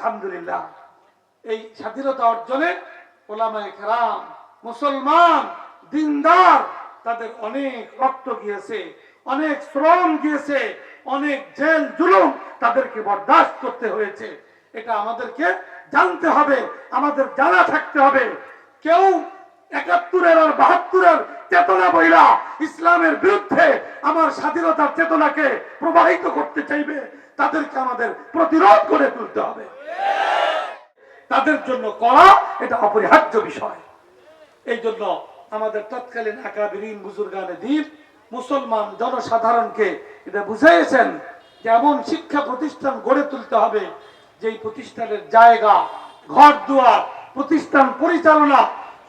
আলহামদুলিল্লাহ। এই স্বাধীনতা অর্জনে ওলামায়ে কেরাম, মুসলমান, দিনদার, তাদের অনেক রক্ত গিয়েছে, অনেক শ্রম গিয়েছে, অনেক জেল, জুলুম তাদেরকে বরদাস্ত করতে হয়েছে। এটা আমাদেরকে জানতে হবে, আমাদের জানা থাকতে হবে। কেউ একাত্তরের আর বাহাত্তরের চেতনা বইলা ইসলামের বিরুদ্ধে আমার স্বাধীনতার চেতনাকে প্রবাহিত করতে চাইবে। তাদেরকে আমাদের প্রতিরোধ করে তুলতে হবে। তাদের জন্য করা এটা অপরিহার্য বিষয়। এই জন্য আমাদের তৎকালীন আকাবিরিন বুজুর্গানে দিন মুসলমান জনসাধারণকে এটা বুঝাইয়েছেন যে এমন শিক্ষা প্রতিষ্ঠান গড়ে তুলতে হবে, যেই প্রতিষ্ঠানের জায়গা, ঘর দুয়ার, প্রতিষ্ঠান পরিচালনা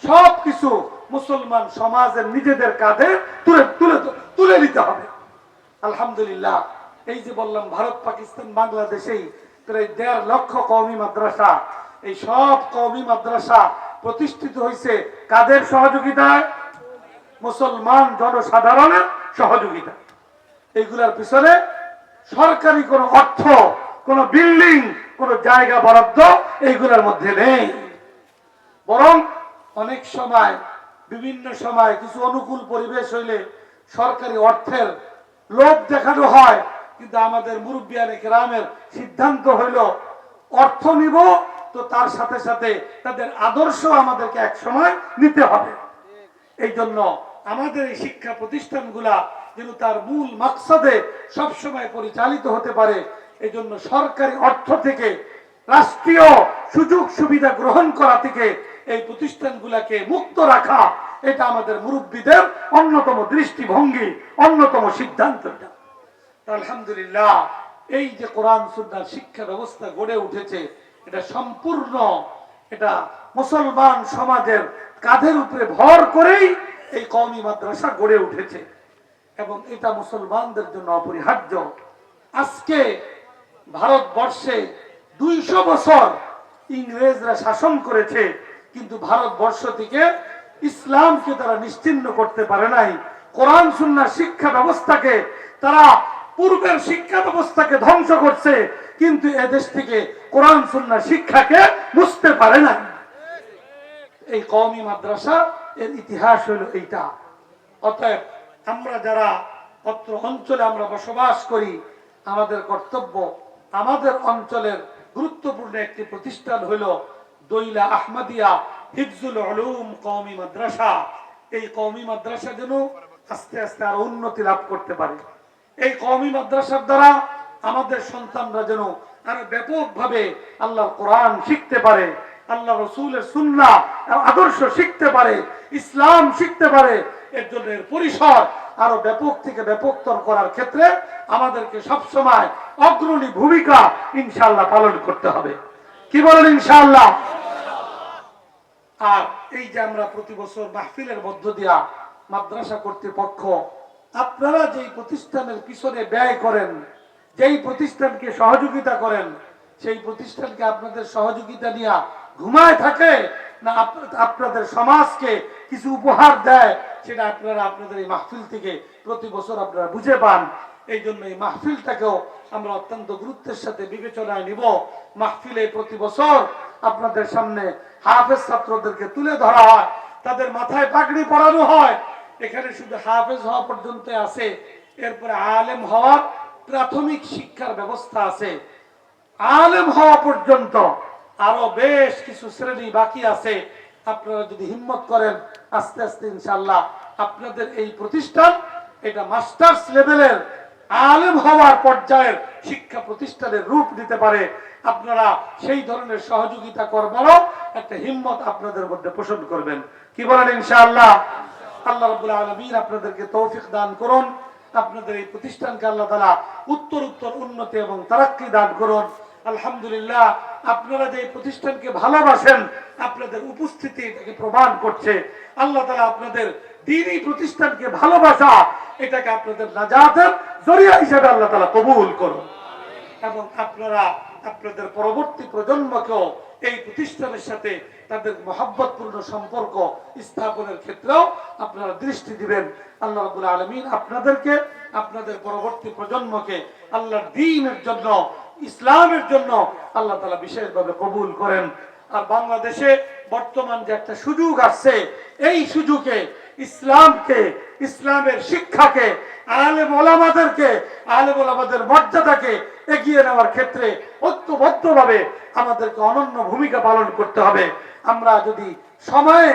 সব কিছু মুসলমান সমাজের নিজেদের কাঁধে তুলে তুলে তুলে নিতে হবে। আলহামদুলিল্লাহ এই যে বললাম, ভারত, পাকিস্তান, বাংলাদেশেই প্রায় দেড় লক্ষ কওমি মাদ্রাসা। এই সব কওমি মাদ্রাসা প্রতিষ্ঠিত হয়েছে কাদের সহযোগিতায়? মুসলমান জনসাধারণের সহযোগিতা এইগুলার পিছনে সরকারি কোনো অর্থ, কোনো বিল্ডিং, কোন জায়গা বরাদ্দ এইগুলোর মধ্যে নেই। বরং অনেক সময়, বিভিন্ন সময় কিছু অনুকূল পরিবেশ হইলে সরকারি অর্থের লোভ দেখানো হয় কিন্তু আমাদের মুরব্বিয়ানে গ্রামের সিদ্ধান্ত হইল, অর্থ নিব, তো তার সাথে সাথে তাদের আদর্শ আমাদেরকে এক সময় নিতে হবে এই জন্য আমাদের এই শিক্ষা প্রতিষ্ঠানগুলা যেন তার মূল মাকসাদে সবসময় পরিচালিত হতে পারে, এই জন্য সরকারি অর্থ থেকে রাষ্ট্রীয় সুযোগ সুবিধা গ্রহণ করা থেকে এই প্রতিষ্ঠানগুলাকে মুক্ত রাখা, এটা আমাদের মুরব্বীদের অন্যতম দৃষ্টিভঙ্গি, অন্যতম সিদ্ধান্ত। আলহামদুলিল্লাহ, এই যে কোরআন সুন্নার শিক্ষা ব্যবস্থা গড়ে উঠেছে, এটা সম্পূর্ণ এটা মুসলমান সমাজের কাঁধের উপরে ভর করেই এই কওমি মাদ্রাসা গড়ে উঠেছে। এবং এটা মুসলমানদের জন্য অপরিহার্য। আজকে ভারতবর্ষে দুইশো বছর ইংরেজরা শাসন করেছে, কিন্তু ভারতবর্ষ থেকে ইসলামকে তারা নিশ্চিন্ন করতে পারে নাই। কোরআন সুন্নাহ শিক্ষা ব্যবস্থাকে তারা পূর্বের শিক্ষা ব্যবস্থাকে ধ্বংস করছে, কিন্তু এদেশ থেকে কোরআন, সুন্নাহ, শিক্ষাকে বুঝতে পারে না এই কওমি মাদ্রাসা, এর ইতিহাস হলো এইটা। অতএব আমরা যারা অত্র অঞ্চলে আমরা বসবাস করি, আমাদের কর্তব্য আমাদের অঞ্চলের গুরুত্বপূর্ণ একটি প্রতিষ্ঠান হইল দইলা আহমদিয়া হিফজুল উলুম কওমি মাদ্রাসা। এই কওমি মাদ্রাসা যেন আস্তে আস্তে আরও উন্নতি লাভ করতে পারে। এই কওমি মাদ্রাসার দ্বারা আমাদের সন্তানরা যেন আরও ব্যাপকভাবে আল্লাহর কোরআন শিখতে পারে আল্লাহ রসুলের সুন্না আদর্শ শিখতে পারে, ইসলাম শিখতে পারে, এর জন্য এর পরিসর আরও ব্যাপক থেকে ব্যাপকতর করার ক্ষেত্রে আমাদেরকে সবসময় অগ্রণী ভূমিকা ইনশাল্লাহ পালন করতে হবে। কি বলেন ইনশাল্লাহ আর এই যে আমরা প্রতি বছর মাহফিলের মধ্য দিয়া মাদ্রাসা কর্তৃপক্ষ আপনারা যেই প্রতিষ্ঠানের পিছনে ব্যয় করেন, যেই প্রতিষ্ঠানকে সহযোগিতা করেন, সেই প্রতিষ্ঠানকে আপনাদের সহযোগিতা নিয়ে ঘুমায় থাকে না আপনাদের সমাজকে কিছু উপহার দেয়, সেটা আপনারা আপনাদের এই মাহফিল থেকে প্রতি বছর আপনারা বুঝে পান। এই জন্য এই মাহফিলটাকেও আমরা অত্যন্ত গুরুত্বের সাথে বিবেচনায় নিব। মাহফিলে প্রতি বছর আপনাদের সামনে হাফেজ ছাত্রদেরকে তুলে ধরা হয়, তাদের মাথায় পাগড়ি পরানো হয় এখানে শুধু হাফেজ হওয়া পর্যন্ত আছে, এরপরে আলেম হওয়ার প্রাথমিক শিক্ষার ব্যবস্থা আছে। আলেম হওয়া পর্যন্ত আরও বেশ কিছু শ্রেণি বাকি আছে। আপনারা যদি হিম্মত করেন, আস্তে আস্তে ইনশাল্লাহ আপনাদের এই প্রতিষ্ঠান এটা মাস্টার্স লেভেলের আলেম হওয়ার পর্যায়ের শিক্ষা প্রতিষ্ঠানের রূপ দিতে পারে। আপনারা সেই ধরনের সহযোগিতা করবারও একটা হিম্মত আপনাদের মধ্যে পোষণ করবেন। কি বলেন ইনশাআল্লাহ? আল্লাহ আলামিন আপনাদেরকে তৌফিক দান করুন। আপনাদের এই প্রতিষ্ঠানকে আল্লাহ তাআলা উত্তর উত্তর, উন্নতি এবং তারাক্কি দান করুন। আলহামদুলিল্লাহ, আপনারা যে প্রতিষ্ঠানকে ভালোবাসেন, আপনাদের উপস্থিতি এটাকে প্রমাণ করছে। আল্লাহ তাআলা আপনাদের দিনই প্রতিষ্ঠানকে ভালোবাসা, এটাকে আপনাদের নাজাতের জরিয়া হিসেবে আল্লাহ তালা কবুল করুন। এবং আপনারা, আপনাদের পরবর্তী প্রজন্মকেও এই প্রতিষ্ঠানের সাথে তাদের মহাব্বতপূর্ণ সম্পর্ক স্থাপনের ক্ষেত্রেও আপনারা দৃষ্টি দিবেন। আল্লাহ রাবুল আলমিন আপনাদেরকে, আপনাদের পরবর্তী প্রজন্মকে আল্লাহর দিনের জন্য, ইসলামের জন্য আল্লাহ তালা বিশেষভাবে কবুল করেন। আর বাংলাদেশে বর্তমান যে একটা সুযোগ আসছে, এই সুযোগে ইসলামকে ইসলামের শিক্ষাকে, আলেম ওলামাদেরকে, আলেম ওলামাদের মর্যাদাকে এগিয়ে নেওয়ার ক্ষেত্রে ঐক্যবদ্ধভাবে আমাদেরকে অনন্য ভূমিকা পালন করতে হবে। আমরা যদি সময়ে,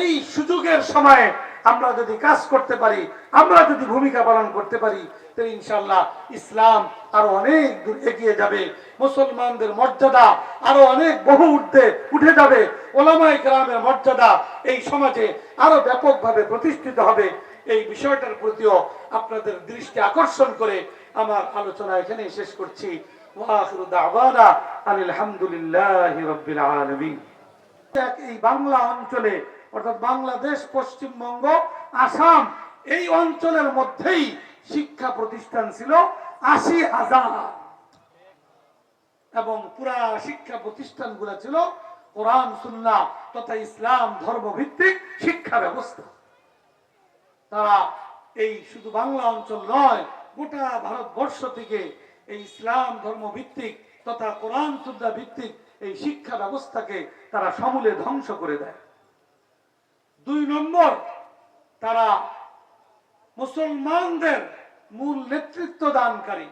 এই সুযোগের সময়ে আমরা যদি কাজ করতে পারি, আমরা যদি ভূমিকা পালন করতে পারি তো ইনশাল্লাহ ইসলাম আরও অনেক দূর এগিয়ে যাবে। মুসলমানদের মর্যাদা আরও অনেক বহু ঊর্ধ্বে উঠে যাবে। ওলামাই গ্রামের মর্যাদা এই সমাজে আরও ব্যাপকভাবে প্রতিষ্ঠিত হবে। এই বিষয়টার প্রতিও আপনাদের দৃষ্টি আকর্ষণ করে আমার আলোচনা এখানেই শেষ করছি। এই বাংলা অঞ্চলে, অর্থাৎ বাংলাদেশ, পশ্চিমবঙ্গ, আসাম, এই অঞ্চলের মধ্যেই শিক্ষা প্রতিষ্ঠান ছিল আশি হাজার। এবং পুরা শিক্ষা প্রতিষ্ঠানগুলো ছিল কোরআন, সুন্নাহ তথা ইসলাম ধর্ম ভিত্তিক শিক্ষা ব্যবস্থা। তারা এই শুধু বাংলা অঞ্চল নয়, গোটা ভারতবর্ষ থেকে এই ইসলাম ধর্ম ভিত্তিক তথা কোরআন সুন্নাহ ভিত্তিক এই শিক্ষা ব্যবস্থাকে তারা সমূলে ধ্বংস করে দেয়। দুই নম্বর, তারা মুসলমানদের মূল নেতৃত্ব দানকারী।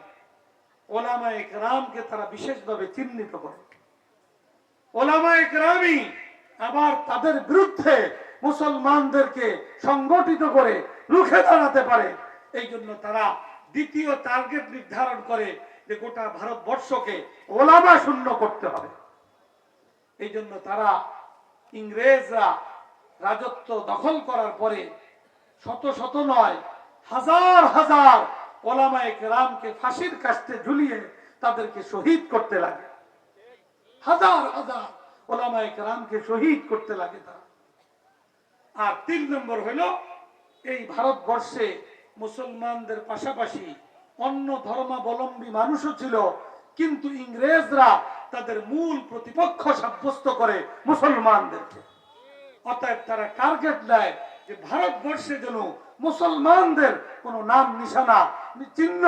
ওলামা একরামকে তারা বিশেষভাবে চিহ্নিত করে। ওলামা একরামই আবার তাদের বিরুদ্ধে মুসলমানদেরকে সংগঠিত করে রুখে দাঁড়াতে পারে। এই জন্য তারা দ্বিতীয় টার্গেট নির্ধারণ করে যে গোটা ভারতবর্ষকে ওলামা শূন্য করতে হবে। এই জন্য তারা ইংরেজরা রাজত্ব দখল করার পরে শত শত নয়, হাজার হাজার ওলামায়ে কেরামকে ফাঁসির কাস্তে ঝুলিয়ে তাদেরকে শহীদ করতে লাগে। হাজার হাজার ওলামায়ে কেরামকে শহীদ করতে লাগে তারা। আর তিন নম্বর হলো, এই ভারতবর্ষে মুসলমানদের পাশাপাশি অন্য ধর্মাবলম্বী মানুষও ছিল, কিন্তু ইংরেজরা তাদের মূল প্রতিপক্ষ সাব্যস্ত করে মুসলমানদেরকে। অতএব তারা টার্গেট দেয় যে ভারতবর্ষে যেন মুসলমানদের কোন নাম, নিশানা, চিহ্ন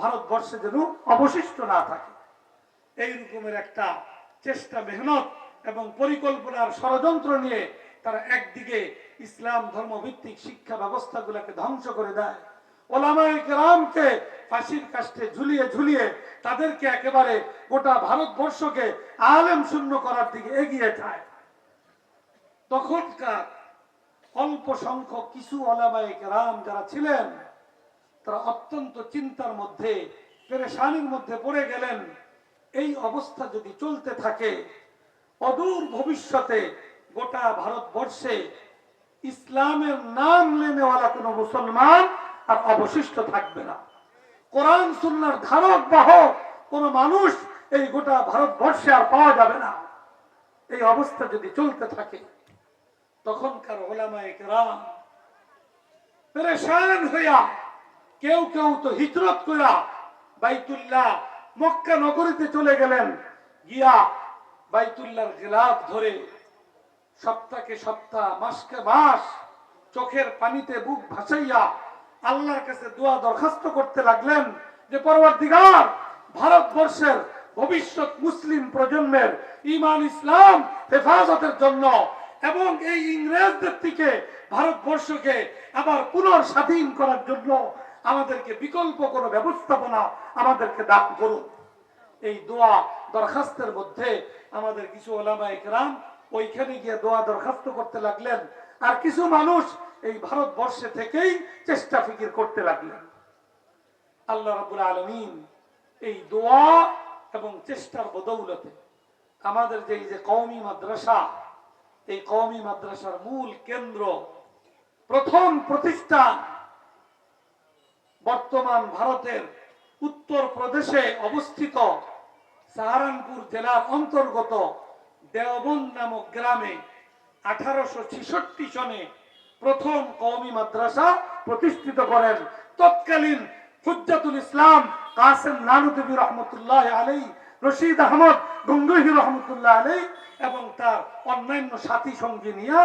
ভারতবর্ষে যেন অবশিষ্ট না থাকে। এই রকমের একটা চেষ্টা, মেহনত এবং পরিকল্পনার ষড়যন্ত্র নিয়ে তারা একদিকে ইসলাম ধর্ম ভিত্তিক শিক্ষা ব্যবস্থাগুলোকে ধ্বংস করে দেয়। ফাঁসির ঝুলিয়ে ঝুলিয়ে তাদেরকে একেবারে গোটা ভারতবর্ষকে আলেম শূন্য করার দিকে এগিয়ে যায়। তখনকার অল্প সংখ্যক কিছু যারা ছিলেন, তারা অত্যন্ত চিন্তার মধ্যে, পেরেশানির মধ্যে পড়ে গেলেন। এই অবস্থা যদি চলতে থাকে, অদূর ভবিষ্যতে গোটা ভারতবর্ষে ইসলামের নাম লেনেওয়ালা কোনো মুসলমান আর অবশিষ্ট থাকবে না। কোরআন, সুন্নার ধারক, বাহক কোন মানুষ এই গোটা ভারতবর্ষে আর পাওয়া যাবে না। এই অবস্থা যদি চলতে থাকে, তখনকার ওলামায়ে হইয়া কেউ কেউ তো হিজরত কইরা বাইতুল্লাহ মক্কা নগরীতে চলে গেলেন, গিয়া বাইতুল্লাহর গিলাফ ধরে সপ্তাহকে সপ্তাহ, মাসকে মাস চোখের পানিতে, বুক ভাসাইয়া আল্লাহর কাছে দোয়া দরখাস্ত করতে লাগলেন যে, পরবর্তীকার ভারতবর্ষের ভবিষ্যৎ মুসলিম প্রজন্মের ইমান ইসলাম হেফাজতের জন্য এবং এই ইংরেজদের থেকে ভারতবর্ষকে আবার পুনর্স্বাধীন করার জন্য আমাদেরকে বিকল্প কোনো ব্যবস্থাপনা আমাদেরকে দান করুন। এই দোয়া দরখাস্তের মধ্যে আমাদের কিছু ওলামা একরাম ওইখানে গিয়ে দোয়া দরখাস্ত করতে লাগলেন। আর কিছু মানুষ এই ভারতবর্ষে থেকেই চেষ্টা ফিকির করতে লাগলেন। আল্লাহ রাবুল আলমিন এই দোয়া এবং চেষ্টার বদৌলতে আমাদের যে এই যে কওমি মাদ্রাসা, এই কওমি মাদ্রাসার মূল কেন্দ্র, প্রথম প্রতিষ্ঠান বর্তমান ভারতের উত্তর প্রদেশে অবস্থিত সাহারানপুর জেলার অন্তর্গত দেওবন্দ নামক গ্রামে আঠারোশো ছিষট্টি সনে প্রথম কওমি মাদ্রাসা প্রতিষ্ঠিত করেন। তৎকালীন হুজ্জাতুল ইসলাম কাসেম নানুদেবী রহমতুল্লাহ আলাই রশিদ আহমদ গঙ্গহি রহমতুল্লাহ আলাই এবং তার অন্যান্য সাথী সঙ্গী নিয়ে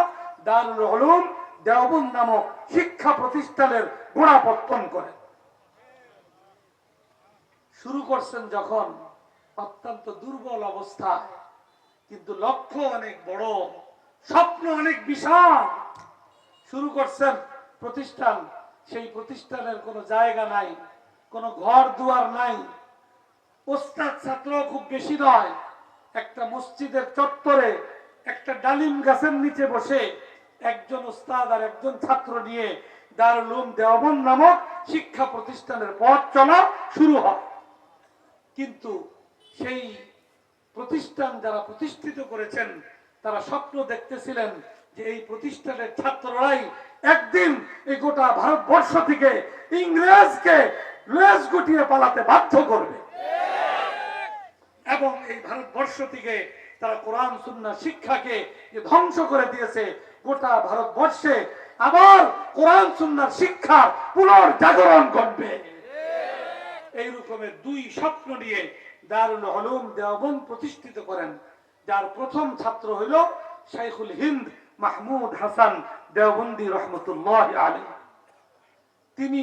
দারুল উলুম দেওবন্দ নামক শিক্ষা প্রতিষ্ঠানের গোড়াপত্তন করেন। শুরু করছেন যখন অত্যন্ত দুর্বল অবস্থায় কিন্তু লক্ষ্য অনেক বড়, স্বপ্ন অনেক বিশাল। শুরু করছেন প্রতিষ্ঠান, সেই প্রতিষ্ঠানের কোনো জায়গা নাই, কোনো ঘর দুয়ার নাই। ওস্তাদ ছাত্র খুব বেশি নয়, একটা মসজিদের চত্বরে একটা ডালিম গাছের নিচে বসে একজন ওস্তাদ আর একজন ছাত্র নিয়ে দারুলুম দেওবন নামক শিক্ষা প্রতিষ্ঠানের পথ চলা শুরু হয়। কিন্তু সেই প্রতিষ্ঠান যারা প্রতিষ্ঠিত করেছেন, তারা স্বপ্ন দেখতেছিলেন যে এই প্রতিষ্ঠানের ছাত্ররাই একদিন এই গোটা ভারতবর্ষ থেকে ইংরেজকে লেজ গুটিয়ে পালাতে বাধ্য করবে। এবং এই ভারতবর্ষ থেকে তারা কোরআন সুন্না শিক্ষাকে ধ্বংস করে দিয়েছে, গোটা ভারতবর্ষে আবার কোরআন সুন্নার শিক্ষার পুনর্জাগরণ ঘটবে। এই রকমের দুই স্বপ্ন নিয়ে দারুল হলুম দেওবন প্রতিষ্ঠিত করেন। যার প্রথম ছাত্র হইল শাইখুল হিন্দ মাহমুদ হাসান দেওবন্দি রহমতুল্লাহ আলী তিনি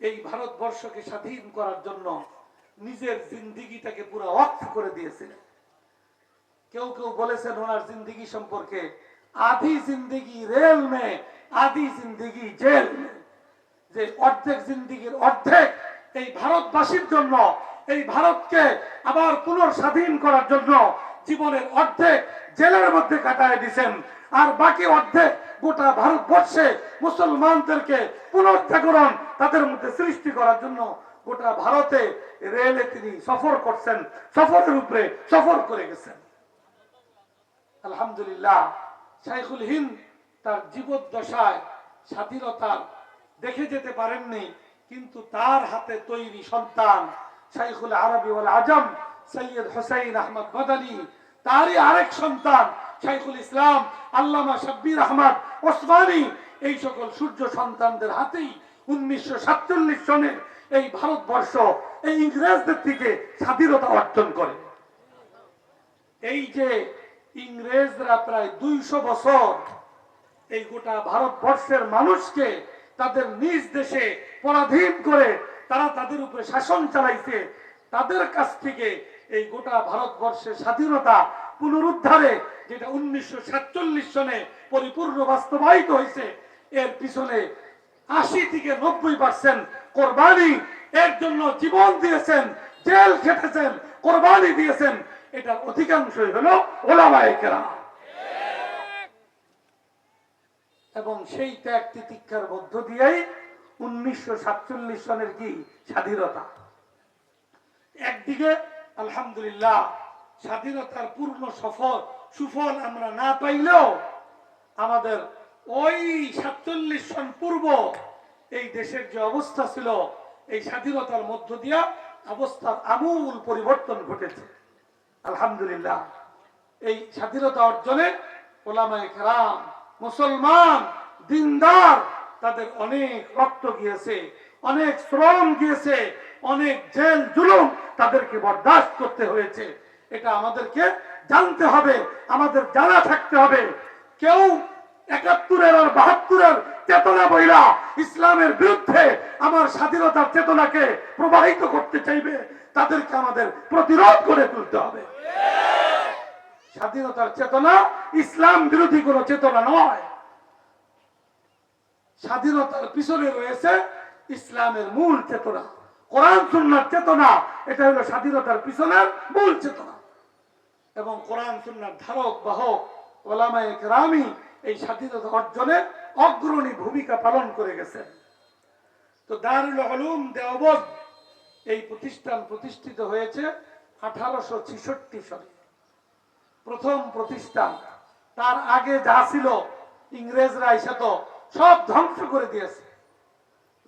এই ভারতবর্ষকে স্বাধীন করার জন্য নিজের জিন্দিগিটাকে পুরো অফ করে দিয়েছিলেন কেউ কেউ বলেছেন ওনার জিন্দিগি সম্পর্কে আধি জিন্দিগি রেল মে, আধি জিন্দিগি জেল যে অর্ধেক জিন্দিগির অর্ধেক এই ভারতবাসীর জন্য এই ভারতকে আবার পুনর্স্বাধীন করার জন্য জীবনের অর্ধেক জেলের মধ্যে কাটায় দিছেন। আর বাকি অর্ধেক গোটা ভারতবর্ষে মুসলমানদেরকে পুনর্জাগরণ তাদের মধ্যে সৃষ্টি করার জন্য গোটা ভারতে রেলে তিনি সফর করছেন, সফরের উপরে সফর করে গেছেন। আলহামদুলিল্লাহ, শাইখুল হিন্দ তার জীবদ্দশায় স্বাধীনতার দেখে যেতে পারেননি, কিন্তু তার হাতে তৈরি সন্তান শাইখুল আরবি ওয়াল আজম সৈয়দ হোসেন আহমদ মদানি। তারই আরেক সন্তান, শাইখুল ইসলাম, আল্লামা শাব্বির আহমদ ওসমানী। এই সকল সূর্য সন্তানদের হাতেই উনিশশো সাতচল্লিশ সনের এই ভারতবর্ষ, এই ইংরেজদের থেকে স্বাধীনতা অর্জন করে। এই যে ইংরেজরা প্রায় দুইশো বছর এই গোটা ভারতবর্ষের মানুষকে তাদের নিজ দেশে পরাধীন করে তারা তাদের উপরে শাসন চালাইছে, তাদের কাছ থেকে এই গোটা ভারতবর্ষের স্বাধীনতা পুনরুদ্ধারে, যেটা উনিশশো সাতচল্লিশ সনে পরিপূর্ণ বাস্তবায়িত হয়েছে, এর পিছনে আশি থেকে নব্বই পার্সেন্ট কোরবানি এর জন্য জীবন দিয়েছেন, জেল খেটেছেন, কোরবানি দিয়েছেন, এটার অধিকাংশই হলো ওলামায়ে কেরাম। এবং সেই ত্যাগ তিতিক্ষার মধ্য দিয়েই উনিশশো সাতচল্লিশ সনের কি স্বাধীনতা? একদিকে, আলহামদুলিল্লাহ, স্বাধীনতার পূর্ণ সফল, সুফল আমরা না পাইলেও আমাদের ওই সাতচল্লিশ সন পূর্ব এই দেশের যে অবস্থা ছিল, এই স্বাধীনতার মধ্য দিয়া অবস্থার আমূল পরিবর্তন ঘটেছে। আলহামদুলিল্লাহ, এই স্বাধীনতা অর্জনে ওলামায়ে কেরাম, মুসলমান, দিনদার তাদের অনেক রক্ত গিয়েছে, অনেক শ্রম গিয়েছে, অনেক জেল, জুলুম তাদেরকে বরদাস্ত করতে হয়েছে। এটা আমাদেরকে জানতে হবে, আমাদের জানা থাকতে হবে। কেউ একাত্তরের আর বাহাত্তরের চেতনা বইলা ইসলামের বিরুদ্ধে আমার স্বাধীনতার চেতনাকে প্রবাহিত করতে চাইবে, তাদেরকে আমাদের প্রতিরোধ করে তুলতে হবে। স্বাধীনতার চেতনা ইসলাম বিরোধী কোন চেতনা নয়। স্বাধীনতার পিছনে রয়েছে ইসলামের মূল চেতনা, কোরআন, সুন্নার চেতনা। এটা হলো স্বাধীনতার পিছনের মূল চেতনা। এবং কোরআন, সুন্নার ধারক, বাহক, ওলামায়ে কেরামি এই স্বাধীনতা অর্জনে অগ্রণী ভূমিকা পালন করে গেছেন। তো দারুল আলুম দেওবন্দ এই প্রতিষ্ঠান প্রতিষ্ঠিত হয়েছে আঠারোশো ছিষট্টি সালে। প্রথম প্রতিষ্ঠান। তার আগে যা ছিল, ইংরেজরা এসে তো সব ধ্বংস করে দিয়েছে।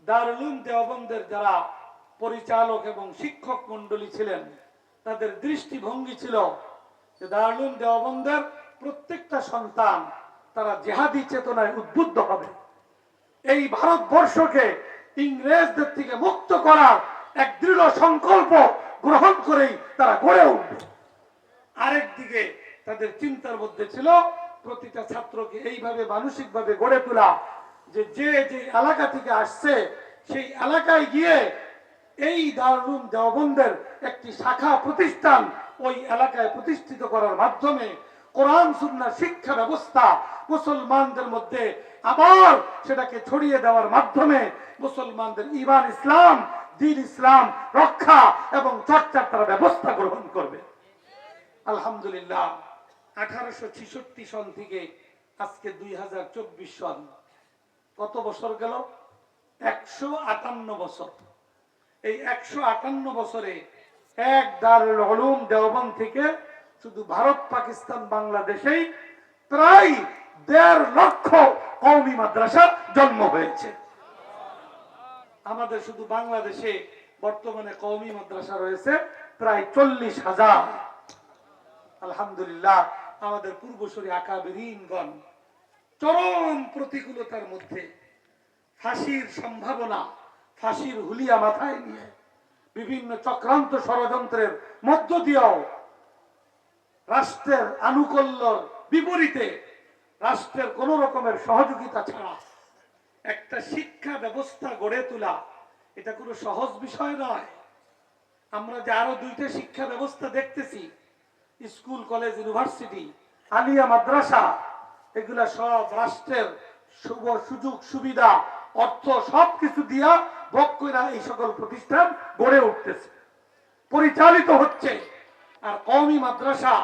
দারুলুম দেওবন্দের যারা পরিচালক এবং শিক্ষক মন্ডলী ছিলেন, তাদের দৃষ্টিভঙ্গি ছিল যে দারুলুম দেওবন্দের প্রত্যেকটা সন্তান তারা জেহাদি চেতনায় উদ্বুদ্ধ হবে। এই ভারতবর্ষকে ইংরেজদের থেকে মুক্ত করার এক দৃঢ় সংকল্প গ্রহণ করেই তারা গড়ে উঠবে। আরেক দিকে তাদের চিন্তার মধ্যে ছিল প্রতিটা ছাত্রকে এইভাবে মানসিকভাবে গড়ে তোলা যে যে যে এলাকা থেকে আসছে, সেই এলাকায় গিয়ে এই দারুম দেওবন্দের একটি শাখা প্রতিষ্ঠান ওই এলাকায় প্রতিষ্ঠিত করার মাধ্যমে কোরআন, সুন্নাহ, শিক্ষা ব্যবস্থা মুসলমানদের মধ্যে আবার সেটাকে ছড়িয়ে দেওয়ার মাধ্যমে মুসলমানদের ইমান ইসলাম, দিন ইসলাম রক্ষা এবং চর্চার তারা ব্যবস্থা গ্রহণ করবে। আলহামদুলিল্লাহ। আঠারোশো ছিষট্টি সন থেকে আজকে দুই হাজার চব্বিশ সন কত বছর গেল? একশো আটান্ন বছর। এই একশো আটান্ন বছরে এক দারুল হলুম দেওবন থেকে শুধু ভারত, পাকিস্তান, বাংলাদেশেই প্রায় দেড় লক্ষ কৌমি মাদ্রাসা জন্ম হয়েছে। আমাদের শুধু বাংলাদেশে বর্তমানে কৌমি মাদ্রাসা রয়েছে প্রায় চল্লিশ হাজার। আলহামদুলিল্লাহ আমাদের পূর্বসরী আকাবেরিনগণ চরম প্রতিকূলতার মধ্যে ফাঁসির সম্ভাবনা, ফাঁসির হুলিয়া মাথায় নিয়ে বিভিন্ন চক্রান্ত ষড়যন্ত্রের মধ্য দিয়েও রাষ্ট্রের আনুকূল্যর বিপরীতে রাষ্ট্রের কোন রকমের সহযোগিতা ছাড়া একটা শিক্ষা ব্যবস্থা গড়ে তোলা, এটা কোনো সহজ বিষয় নয়। আমরা যে আরও দুইটা শিক্ষা ব্যবস্থা দেখতেছি school, college, university, Alia Madrasa, এগুলা সব রাষ্ট্রের শুভ সুযোগ, সুবিধা, অর্থ সব কিছু দিয়া ভোগ এই সকল প্রতিষ্ঠান গড়ে উঠতেছে। পরিচালিত হচ্ছে। আর কওমি মাদ্রাসা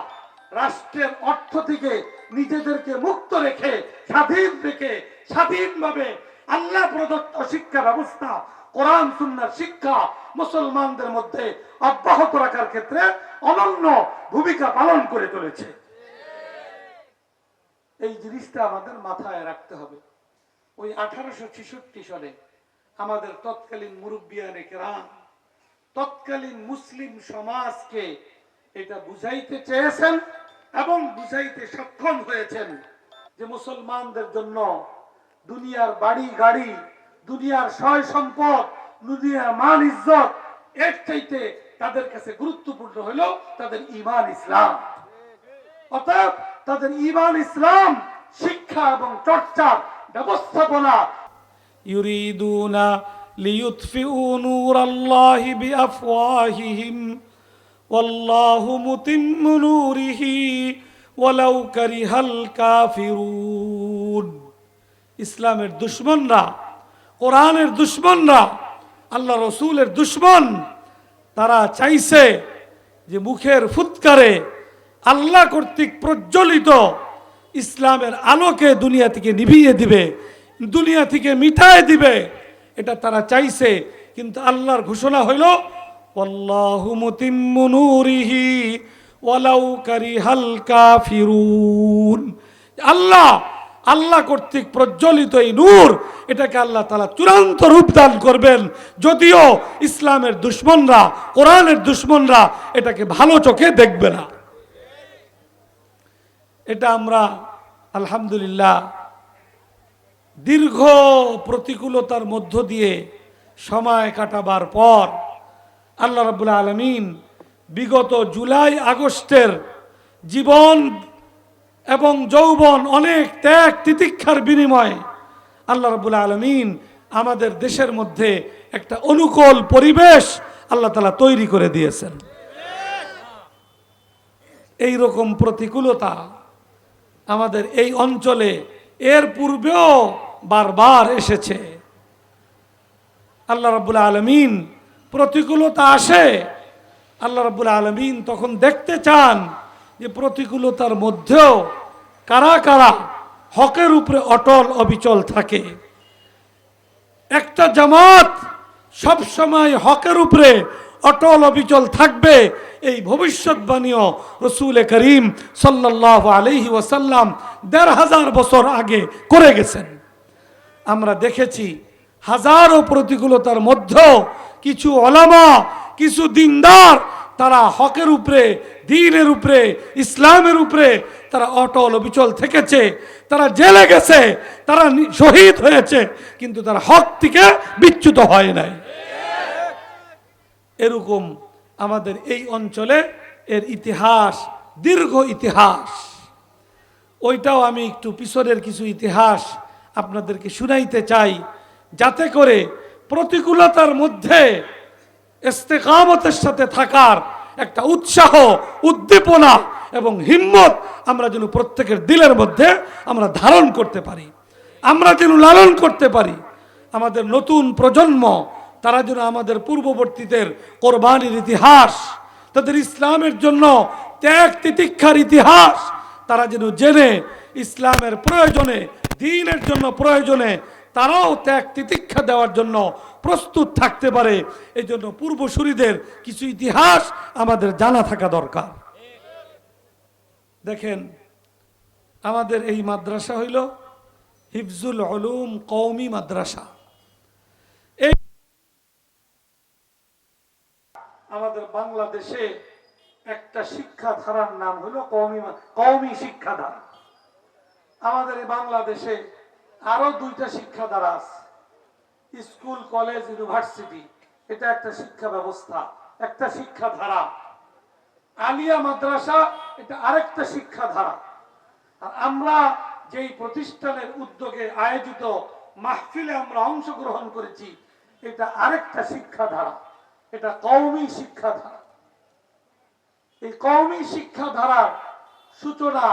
রাষ্ট্রের অর্থ থেকে নিজেদেরকে মুক্ত রেখে, স্বাধীন রেখে, স্বাধীনভাবে আল্লাহ প্রদত্ত শিক্ষা ব্যবস্থা কোরআন সুন্নার শিক্ষা মুসলমানদের মধ্যে অব্যাহত রাখার ক্ষেত্রে অনন্য ভূমিকা পালন করে চলেছে। এই জিনিসটা আমাদের মাথায় রাখতে হবে। ওই আঠারোশো ছেষট্টি সালে আমাদের তৎকালীন মুরব্বিয়ানে কেরাম, তৎকালীন মুসলিম সমাজকে এটা বুঝাইতে চেয়েছেন এবং বুঝাইতে সক্ষম হয়েছেন যে মুসলমানদের জন্য দুনিয়ার বাড়ি গাড়ি দুনিয়ার সয় সম্পদ, দুনিয়ার মান ইজ্জত, এর চাইতে তাদের কাছে গুরুত্বপূর্ণ হলো তাদের ইমান ইসলাম। অর্থাৎ তাদের ইমান ইসলাম, শিক্ষা এবং চর্চার ব্যবস্থাপনা। ইউরিদুনা লিইউতফিউ নূরাল্লাহি বিআফওয়াহিহিম, ওয়াল্লাহু মুতিম্মু নূরিহি, ওয়ালাউ কারিহাল কাফিরুন। ইসলামের দুশমনরা কোরআনের দুশ্মনরা, আল্লাহ রসুলের দুশ্মন, তারা চাইছে যে মুখের ফুৎকারে আল্লাহ কর্তৃক প্রজ্বলিত ইসলামের আলোকে দুনিয়া থেকে নিভিয়ে দিবে, দুনিয়া থেকে মিটায় দিবে, এটা তারা চাইছে। কিন্তু আল্লাহর ঘোষণা হইল আল্লাহ আল্লাহ কর্তৃক প্রজ্বলিত এই নূর, এটাকে আল্লাহ তালা চূড়ান্ত রূপদান করবেন। যদিও ইসলামের দুশ্মনরা, কোরআনের দুশ্মনরা এটাকে ভালো চোখে দেখবে না। এটা আমরা, আলহামদুলিল্লাহ, দীর্ঘ প্রতিকূলতার মধ্য দিয়ে সময় কাটাবার পর আল্লাহ রাবুল আলমিন বিগত জুলাই আগস্টের জীবন এবং যৌবন অনেক ত্যাগ তিতিক্ষার বিনিময়ে আল্লাহ রাবুল আলমিন আমাদের দেশের মধ্যে একটা অনুকূল পরিবেশ আল্লাহ তালা তৈরি করে দিয়েছেন। এই রকম প্রতিকূলতা আমাদের এই অঞ্চলে এর পূর্বেও বারবার এসেছে। আল্লাহ রাবুল আলমিন প্রতিকূলতা আসে, আল্লাহ রাবুল আলমিন তখন দেখতে চান যে প্রতিকূলতার মধ্যেও কারা কারা হকের উপরে অটল অবিচল থাকে? একটা জামাত সব সময় হকের উপরে অটল অবিচল থাকবে। এই ভবিষ্যৎবাণীও রসুল করিম সাল্লাহ আলহি ওয়াসাল্লাম দেড় হাজার বছর আগে করে গেছেন। আমরা দেখেছি হাজারো প্রতিকূলতার মধ্যেও কিছু অলামা কিছু দিনদার তারা হকের উপরে, দিনের উপরে, ইসলামের উপরে তারা অটল অবিচল থেকেছে, তারা জেলে গেছে, তারা শহীদ হয়েছে, কিন্তু তারা হক থেকে বিচ্যুত হয় নাই। এরকম আমাদের এই অঞ্চলে এর ইতিহাস, দীর্ঘ ইতিহাস। ওইটাও আমি একটু পিছনের কিছু ইতিহাস আপনাদেরকে শুনাইতে চাই, যাতে করে প্রতিকূলতার মধ্যে ইস্তেকামতের সাথে থাকার একটা উৎসাহ, উদ্দীপনা এবং হিম্মত আমরা যেন প্রত্যেকের দিলের মধ্যে আমরা ধারণ করতে পারি। আমরা যেন লালন করতে পারি। আমাদের নতুন প্রজন্ম, তারা যেন আমাদের পূর্ববর্তীদের কোরবানির ইতিহাস, তাদের ইসলামের জন্য ত্যাগ তিতিক্ষার ইতিহাস, তারা যেন জেনে ইসলামের প্রয়োজনে, দিনের জন্য প্রয়োজনে তারাও ত্যাগ তিতিক্ষা দেওয়ার জন্য প্রস্তুত থাকতে পারে। এই জন্য পূর্বসূরিদের কিছু ইতিহাস আমাদের জানা থাকা দরকার। দেখেন, আমাদের এই মাদ্রাসা হইল হিফজুল উলুম কৌমি মাদ্রাসা। এই আমাদের বাংলাদেশে একটা শিক্ষা ধারার নাম হলো কৌমি কৌমি শিক্ষাধারা। আমাদের এই বাংলাদেশে আরও দুইটা শিক্ষা ধারা আছে। স্কুল, কলেজ, ইউনিভার্সিটি, এটা একটা শিক্ষা ব্যবস্থা, একটা শিক্ষা ধারা। আলিয়া মাদ্রাসা, এটা আরেকটা শিক্ষা ধারা। আর আমরা যেই প্রতিষ্ঠানের উদ্যোগে আয়োজিত মাহফিলে আমরা অংশগ্রহণ করেছি, এটা আরেকটা শিক্ষা ধারা। এটা কৌমি শিক্ষা ধারা। এই কৌমি শিক্ষা ধারার সূচনা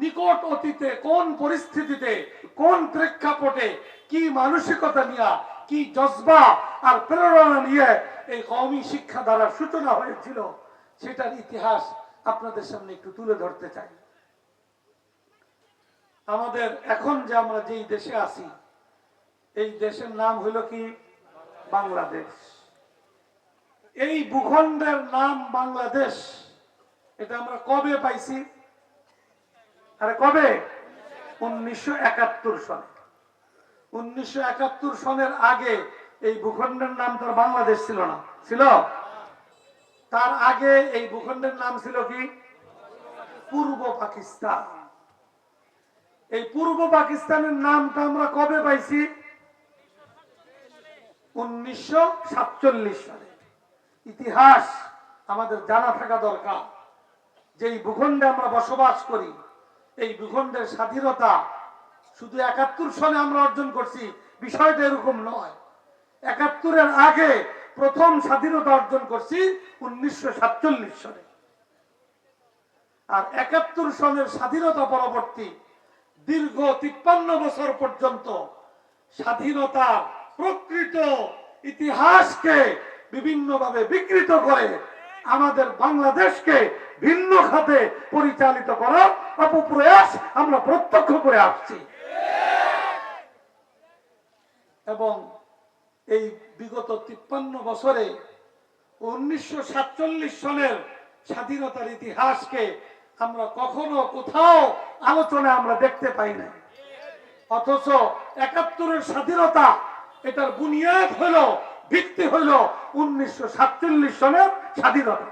নিকট অতীতে কোন পরিস্থিতিতে, কোন প্রেক্ষাপটে, কি মানসিকতা নিয়ে, কি জজবা আর প্রেরণা নিয়ে এই কৌমি শিক্ষা দ্বারা সূচনা হয়েছিল, সেটার ইতিহাস আপনাদের সামনে একটু তুলে ধরতে চাই। আমাদের এখন যে আমরা যেই দেশে আছি, এই দেশের নাম হলো কি? বাংলাদেশ। এই ভূখণ্ডের নাম বাংলাদেশ, এটা আমরা কবে পাইছি? আরে কবে? উনিশশো একাত্তর সনে। উনিশশো একাত্তর সনের আগে এই ভূখণ্ডের নাম তার বাংলাদেশ ছিল না। ছিল? তার আগে এই ভূখণ্ডের নাম ছিল কি? পূর্ব পাকিস্তান। এই পূর্ব পাকিস্তানের নামটা আমরা কবে পাইছি? উনিশশো সাতচল্লিশ সালে ইতিহাস আমাদের জানা থাকা দরকার। যে এই ভূখণ্ডে আমরা বসবাস করি এই ভূখণ্ডের স্বাধীনতা শুধু একাত্তর সনে আমরা অর্জন করছি, বিষয়টা এরকম নয়। একাত্তরের আগে প্রথম স্বাধীনতা অর্জন করছি উনিশশো সাতচল্লিশ সনে। আর একাত্তর সনের স্বাধীনতা পরবর্তী দীর্ঘ তিপ্পান্ন বছর পর্যন্ত স্বাধীনতার প্রকৃত ইতিহাসকে বিভিন্নভাবে বিকৃত করে আমাদের বাংলাদেশকে ভিন্ন খাতে পরিচালিত করার অপপ্রয়াস আমরা প্রত্যক্ষ করে আসছি। এবং এই বিগত তিপ্পান্ন বছরে উনিশশো সনের স্বাধীনতার ইতিহাসকে আমরা কখনো কোথাও আলোচনা আমরা দেখতে পাই না অথচ একাত্তরের স্বাধীনতা এটার বুনিয়াদ হলো ভিত্তি হলো উনিশশো সনের স্বাধীনতা।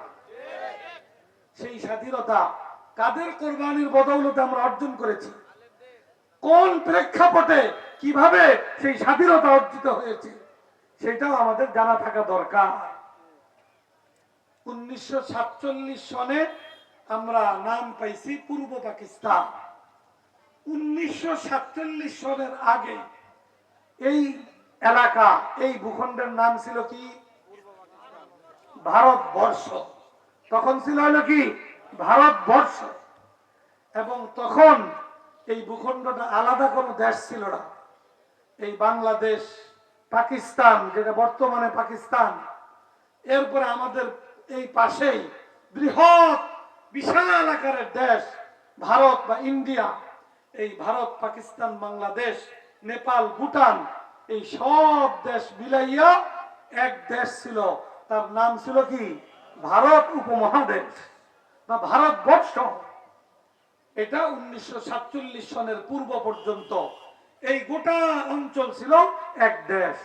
সেই স্বাধীনতা কাদের কোরবানির বদৌলতে আমরা অর্জন করেছি? কোন প্রেক্ষাপটে কীভাবে সেই স্বাধীনতা অর্জিত হয়েছে? সেটাও আমাদের জানা থাকা দরকার। উনিশশো সাতচল্লিশ সনে আমরা নাম পাইছি পূর্ব পাকিস্তান। উনিশশো সাতচল্লিশ সনের আগে এই এলাকা, এই ভূখণ্ডের নাম ছিল কি? ভারতবর্ষ। তখন ছিল হলো কি? ভারতবর্ষ। এবং তখন এই ভূখণ্ডটা আলাদা কোনো দেশ ছিল না। এই বাংলাদেশ, পাকিস্তান, যেটা বর্তমানে পাকিস্তান, এরপরে আমাদের এই পাশেই বৃহৎ, বিশাল আকারের দেশ, ভারত বা ইন্ডিয়া, এই ভারত, পাকিস্তান, বাংলাদেশ, নেপাল, ভুটান এই সব দেশ মিলাইয়া এক দেশ ছিল। তার নাম ছিল কি? ভারত উপমহাদেশ বা ভারতবর্ষ। এটা উনিশশো সাতচল্লিশ সনের পূর্ব পর্যন্ত। এই গোটা অঞ্চল ছিল এক দেশ।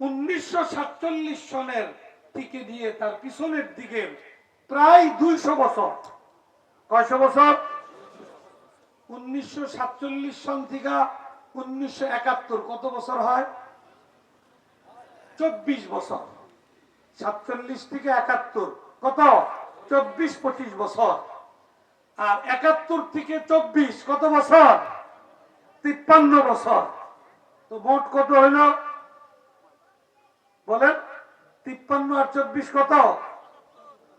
উনিশশো সাতচল্লিশ সনের থেকে দিয়ে তার পিছনের দিকে প্রায় দুইশো বছর। কয়শো বছর? উনিশশো সাতচল্লিশ সন থেকে উনিশশো একাত্তর কত বছর হয়? চব্বিশ বছর। সাতচল্লিশ থেকে একাত্তর, কত? চব্বিশ, পঁচিশ বছর। আর একাত্তর থেকে চব্বিশ কত বছর? তিপ্পান্ন বছর। তো মোট কত হইল? বলেন, তিপ্পান্ন আর চব্বিশ কত?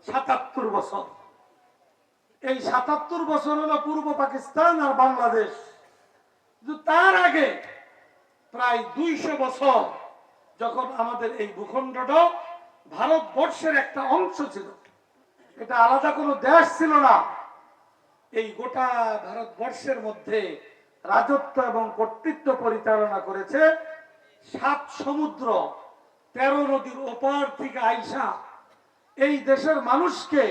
সাতাত্তর বছর। এই সাতাত্তর বছর হলো পূর্ব পাকিস্তান আর বাংলাদেশ। তার আগে প্রায় দুইশো বছর যখন আমাদের এই ভূখণ্ডটা ভারতবর্ষের একটা অংশ ছিল, এটা আলাদা কোনো দেশ ছিল না, এই গোটা ভারতবর্ষের মধ্যে রাজত্ব এবং কর্তৃত্ব পরিচালনা করেছে সাত সমুদ্র, তেরো নদীর ওপার থেকে আইসা এই দেশের মানুষকে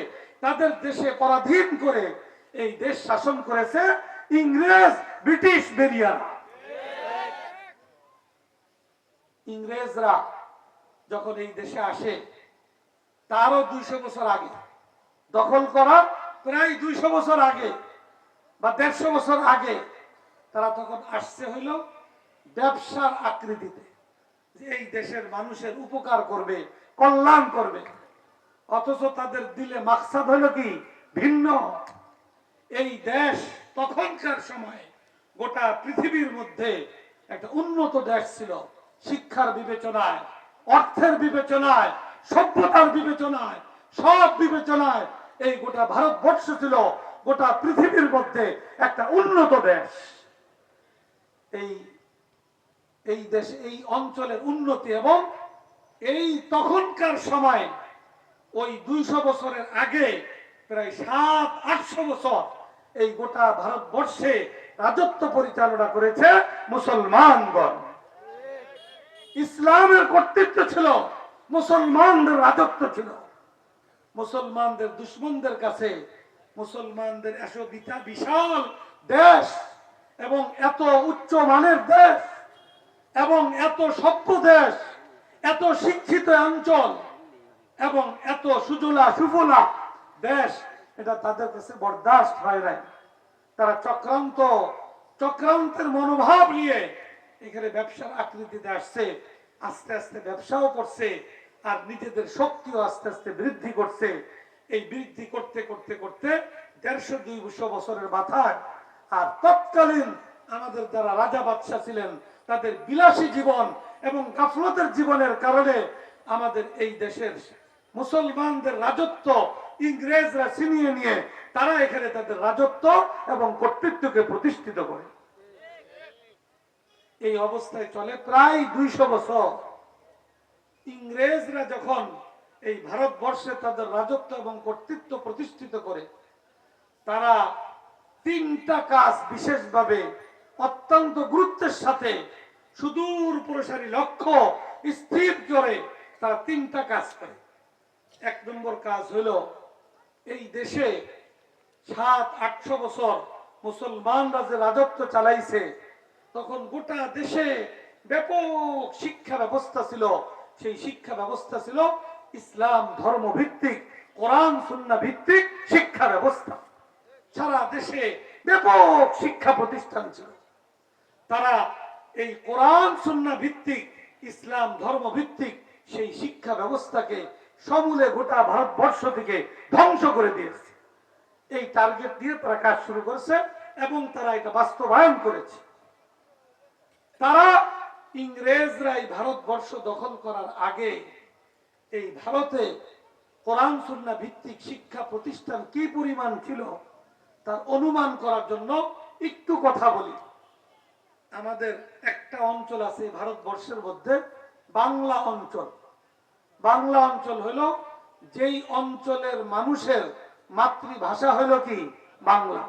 তাদের দেশে পরাধীন করে এই দেশ শাসন করেছে ইংরেজ ব্রিটিশ বেরিয়ারা। ইংরেজরা যখন এই দেশে আসে, তারও দুইশো বছর আগে, দখল করা প্রায় দুইশো বছর আগে বা দেড়শো বছর আগে, তারা তখন আসছে হইল ব্যবসার আকৃতিতে এই দেশের মানুষের উপকার করবে, কল্যাণ করবে। অথচ তাদের দিলে মাকসাদ হলো কি? ভিন্ন। এই দেশ তখনকার সময়ে গোটা পৃথিবীর মধ্যে একটা উন্নত দেশ ছিল শিক্ষার বিবেচনায়, অর্থের বিবেচনায়, সভ্যতার বিবেচনায়, সব বিবেচনায় এই গোটা ভারতবর্ষ ছিল গোটা পৃথিবীর মধ্যে একটা উন্নত দেশ। এই এই দেশে, এই অঞ্চলের উন্নতি এবং এই তখনকার সময় ওই দুইশো বছরের আগে প্রায় সাত, আটশো বছর এই গোটা ভারতবর্ষে রাজত্ব পরিচালনা করেছে মুসলমানগণ। ইসলামের কর্তৃত্ব ছিল, মুসলমানদের রাজত্ব ছিল। মুসলমানদের দুশ্মনদের কাছে, মুসলমানদের এত বিশাল দেশ এবং এত উচ্চ মানের দেশ এবং এত সভ্য দেশ, এত শিক্ষিত অঞ্চল এবং এত সুজলা সুফলা দেশ, এটা তাদের কাছে বরদাস্ত হয় নাই। তারা চক্রান্ত, চক্রান্তের মনোভাব নিয়ে এখানে ব্যবসার আকৃতিতে আসছে, আস্তে আস্তে ব্যবসাও করছে, আর নিজেদের শক্তিও আস্তে আস্তে বৃদ্ধি করছে। এই বৃদ্ধি করতে করতে করতে দেড়শো দুইশো বছরের মাথায় আর তৎকালীন আমাদের যারা রাজা বাদশাহ ছিলেন, তাদের বিলাসী জীবন এবং গাফলতের জীবনের কারণে আমাদের এই দেশের মুসলমানদের রাজত্ব ইংরেজরা ছিনিয়ে নিয়ে তারা এখানে তাদের রাজত্ব এবং কর্তৃত্বকে প্রতিষ্ঠিত করে। এই অবস্থায় চলে প্রায় দুইশো বছর। ইংরেজরা যখন এই ভারতবর্ষে তাদের রাজত্ব এবং কর্তৃত্ব প্রতিষ্ঠিত করে, তারা তিনটা কাজ বিশেষভাবে অত্যন্ত গুরুত্বের সাথে সুদূর প্রসারী লক্ষ্য স্থির করে তারা তিনটা কাজ করে। এক নম্বর কাজ হলো, এই দেশে সাত, আটশো বছর মুসলমানরা যে রাজত্ব চালাইছে। তখন গোটা দেশে ব্যাপক শিক্ষা ব্যবস্থা ছিল। সেই শিক্ষা ব্যবস্থা ছিল ইসলাম ধর্ম ভিত্তিক, কোরআন, সুন্না ভিত্তিক শিক্ষা ব্যবস্থা। সারা দেশে ব্যাপক শিক্ষা প্রতিষ্ঠান ছিল। তারা এই কোরআন, সুন্না ভিত্তিক, ইসলাম ধর্ম ভিত্তিক সেই শিক্ষা ব্যবস্থাকে সমূলে গোটা ভারতবর্ষ থেকে ধ্বংস করে দিয়েছে। এই টার্গেট দিয়ে তারা কাজ শুরু করেছে এবং তারা এটা বাস্তবায়ন করেছে। তারা ইংরেজরা এই ভারতবর্ষ দখল করার আগে এই ভারতে কোরআন, সুন্না ভিত্তিক শিক্ষা প্রতিষ্ঠান কি পরিমাণ ছিল তার অনুমান করার জন্য একটু কথা বলি। আমাদের একটা অঞ্চল আছে ভারতবর্ষের মধ্যে, বাংলা অঞ্চল। বাংলা অঞ্চল হলো যেই অঞ্চলের মানুষের মাতৃভাষা হলো কি? বাংলা।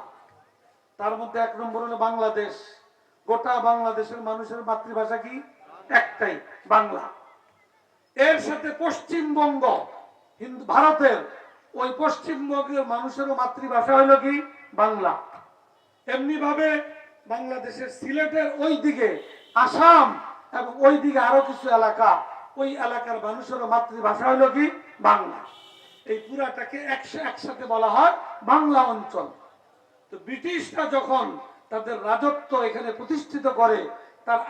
তার মধ্যে এক নম্বর হলো বাংলাদেশ। গোটা বাংলাদেশের মানুষের মাতৃভাষা কি? একটাই, বাংলা। এর সাথে পশ্চিমবঙ্গ, হিন্দু, ভারতের ওই পশ্চিমবঙ্গের মানুষেরও মাতৃভাষা হলো কি? বাংলা। এমনি ভাবে বাংলাদেশের সিলেটের ওই দিকে আসাম এবং ওই দিকে আরও কিছু এলাকা, ওই এলাকার মানুষেরও মাতৃভাষা হলো কি? বাংলা। এই পুরাটাকে একশো একসাথে বলা হয় বাংলা অঞ্চল। তো ব্রিটিশরা যখন তাদের রাজত্ব এখানে প্রতিষ্ঠিত করে, তার